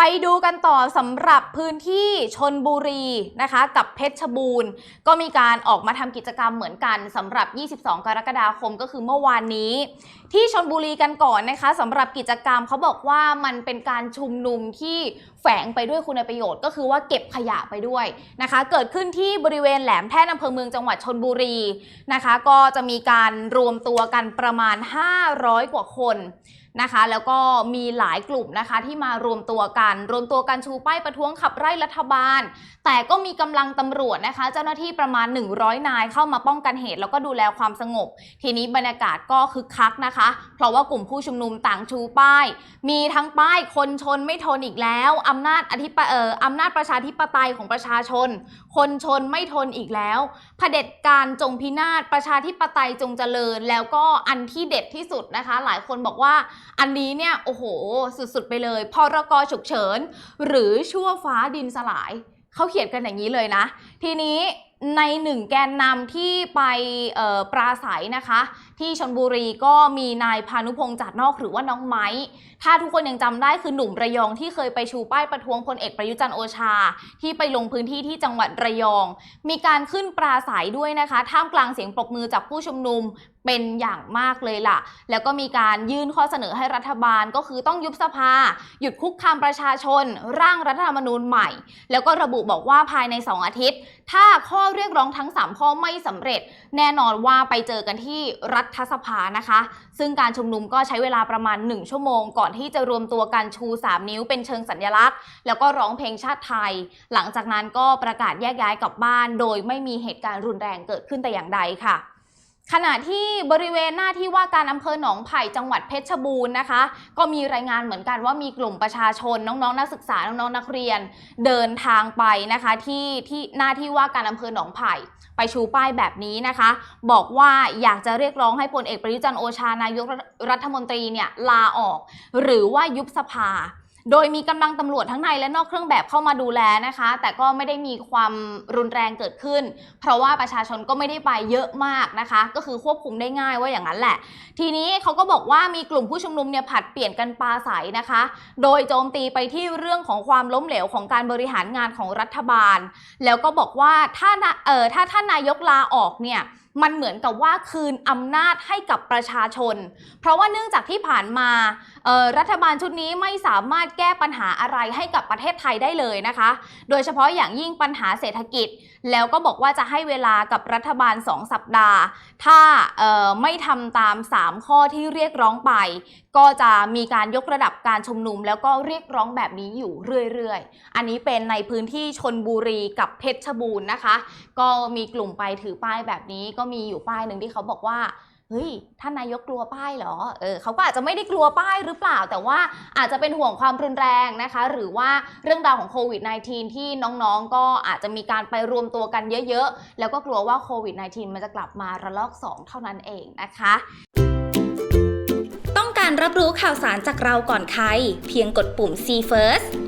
ไปดูกันต่อสำหรับพื้นที่ชนบุรีนะคะกับเพชรบูรณ์ ก็มีการออกมาทำกิจกรรมเหมือนกันสำหรับ 22 กรกฎาคมก็คือเมื่อวานนี้ ที่ชนบุรีกันก่อนนะคะสำหรับกิจกรรมเขาบอกว่ามันเป็นการชุมนุมที่แฝงไปด้วยคุณประโยชน์ ก็คือว่าเก็บขยะไปด้วยนะคะ เกิดขึ้นที่บริเวณแหลมแท่นอำเภอเมืองจังหวัดชนบุรีนะคะ ก็จะมีการรวมตัวกันประมาณ 500 กว่าคน นะคะ แล้วก็มีหลายกลุ่มนะคะที่มารวมตัวกัน รวมตัวกันชูป้ายประท้วงขับไล่รัฐบาล แต่ก็มีกำลังตำรวจนะคะ เจ้าหน้าที่ประมาณ 100 นายเข้ามาป้องกันเหตุ แล้วก็ดูแลความสงบ ทีนี้บรรยากาศก็คึกคักนะคะ เพราะว่ากลุ่มผู้ชุมนุมต่างชูป้าย มีทั้งป้ายคนชนไม่ทนอีกแล้วอำนาจอธิปเอ่ออำนาจประชาธิปไตยของประชาชน คนชนไม่ทนอีกแล้วเผด็จการจงพินาศประชาธิปไตยจงเจริญ แล้วก็อันที่เด็ดที่สุดนะคะ หลายคนบอกว่าอันนี้เนี่ยโอ้โหสุดๆไปเลยพรกฉุกเฉิน หรือชั่วฟ้าดินสลายเขาเขียนกันอย่างนี้เลยนะ ทีนี้ ในหนึ่งแกนนำที่ไปปราศัยนะคะ ที่ชนบุรีก็มีนายพานุพงษ์จัดนอกหรือว่าน้องไม้ ถ้าทุกคนยังจำได้คือหนุ่มระยองที่เคยไปชูป้ายประท้วงพลเอกประยุจันโอชา ที่ไปลงพื้นที่ที่จังหวัดระยอง มีการขึ้นปราศัยด้วยนะคะ ท่ามกลางเสียงปรบมือจากผู้ชุมนุมเป็นอย่างมากเลยล่ะ แล้วก็มีการยื่นข้อเสนอให้รัฐบาลก็คือต้องยุบสภา หยุดคุกคามประชาชน ร่างรัฐธรรมนูญใหม่ แล้วก็ระบุบอกว่าภายใน 2 อาทิตย์ ถ้าข้อเรียกร้องทั้ง 3 ข้อไม่สำเร็จ แน่นอนว่าไปเจอกันที่รัฐสภานะคะ ซึ่งการชุมนุมก็ใช้เวลาประมาณ 1 ชั่วโมง ก่อนที่จะรวมตัวกันชู 3 นิ้วเป็นเชิงสัญลักษณ์ แล้วก็ร้องเพลงชาติไทย หลังจากนั้นก็ประกาศแยกย้ายกลับบ้าน โดยไม่มีเหตุการณ์รุนแรงเกิดขึ้นแต่อย่างใดค่ะ ขณะที่บริเวณหน้าที่ว่าการอำเภอหนองไผ่จังหวัดเพชรบูรณ์นะคะ ก็มีรายงานเหมือนกันว่ามีกลุ่มประชาชนน้องๆ นักศึกษาน้องๆนักเรียน เดินทางไปนะคะที่ที่หน้าที่ว่าการอำเภอหนองไผ่ไปชูป้ายแบบนี้นะคะ บอกว่าอยากจะเรียกร้องให้พลเอกประยุจันทร์โอชานายกรัฐมนตรีเนี่ยลาออก หรือว่ายุบสภา โดยมีกำลังตำรวจทั้งในและนอกเครื่องแบบเข้ามาดูแลนะคะ แต่ก็ไม่ได้มีความรุนแรงเกิดขึ้น เพราะว่าประชาชนก็ไม่ได้ไปเยอะมากนะคะ ก็คือควบคุมได้ง่ายว่าอย่างนั้นแหละ ทีนี้เขาก็บอกว่ามีกลุ่มผู้ชุมนุมเนี่ยผัดเปลี่ยนกันปาใสนะคะ โดยโจมตีไปที่เรื่องของความล้มเหลวของการบริหารงานของรัฐบาล แล้วก็บอกว่าถ้าเออถ้าท่านนายกลาออกเนี่ย มันเหมือนกับว่าคืนอำนาจให้กับประชาชน เพราะว่าเนื่องจากที่ผ่านมารัฐบาลชุดนี้ไม่สามารถแก้ปัญหาอะไรให้กับประเทศไทยได้เลยนะคะ โดยเฉพาะอย่างยิ่งปัญหาเศรษฐกิจ แล้วก็บอกว่าจะให้เวลากับรัฐบาล 2 สัปดาห์ ถ้าไม่ทำตาม 3 ข้อที่เรียกร้องไป ก็จะมีการยกระดับการชุมนุม แล้วก็เรียกร้องแบบนี้อยู่เรื่อยๆ อันนี้เป็นในพื้นที่ชนบุรีกับเพชรบูรณ์นะคะ ก็มีกลุ่มไปถือป้ายแบบนี้ก็มีอยู่ป้ายหนึ่งที่เขาบอกว่าเฮ้ยท่านนายกกลัวป้ายเหรอ เออเขาก็อาจจะไม่ได้กลัวป้ายหรือเปล่า แต่ว่าอาจจะเป็นห่วงความรุนแรงนะคะ หรือว่าเรื่องราวของโควิด -19 ที่น้องๆ ก็อาจจะมีการไปรวมตัวกันเยอะๆ แล้วก็กลัวว่าโควิด -19 มันจะกลับมาระลอก 2 เท่านั้นเองนะคะ ต้องการรับรู้ข่าวสารจากเราก่อนใคร เพียงกดปุ่ม See First